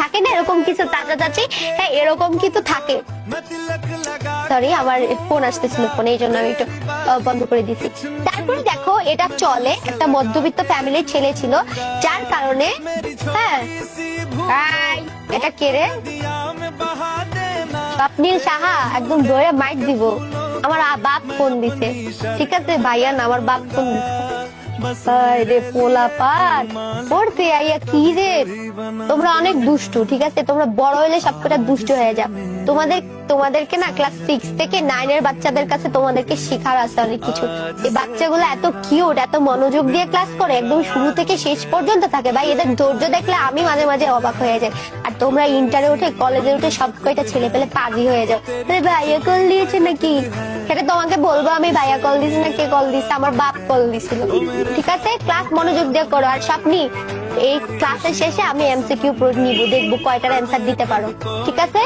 থাকে না? এরকম কিছু চাচা চাচি হ্যাঁ এরকম কিন্তু থাকে। সরি আমার ফোন আসতেছিল ফোনে এই জন্য আমি একটু বন্ধ করে দিছি। তারপরে দেখো, এটা চলে একটা মধ্যবিত্ত ফ্যামিলির ছেলে ছিল, যার কারণে হ্যাঁ। এটা কে রে? সাহা, একদম দৌড়ে মাইক দিব। আমার বাপ ফোন দিছে। ঠিক আছে, ভাইয়া না, আমার বাপ ফোন হায় রে পোলা পড়তে আইয়া কি রে তোমরা অনেক ঠিক আছে? তোমরা বড় হলে সবকটা হয়ে তোমাদের, তোমাদেরকে না ক্লাস সিক্স থেকে নাইন এর বাচ্চাদের কাছে তোমাদেরকে শেখার আছে অনেক কিছু। এই বাচ্চাগুলো এত কিউট এত মনোযোগ দিয়ে ক্লাস করে, একদম শুরু থেকে শেষ পর্যন্ত থাকে। ভাই, এদের ধৈর্য দেখলে আমি মাঝে মাঝে অবাক হয়ে যাই। আর তোমরা ইন্টারে উঠে কলেজে উঠে সব কয়টা ছেলে পেলে পাজি হয়ে যাও। আরে ভাইয়া কল দিয়েছে নাকি? সেটা তোমাকে বলব, আমি ভাইয়া কল দিছি না, কে কল দিছে? আমার বাপ কল দিছিল। ঠিক আছে? ক্লাস মনোযোগ দিয়ে করো। আর স্বপ্নি, এই ক্লাসের শেষে আমি এমসিকিউ নিব। দেখব কয়টার অ্যান্সার দিতে পারো। ঠিক আছে?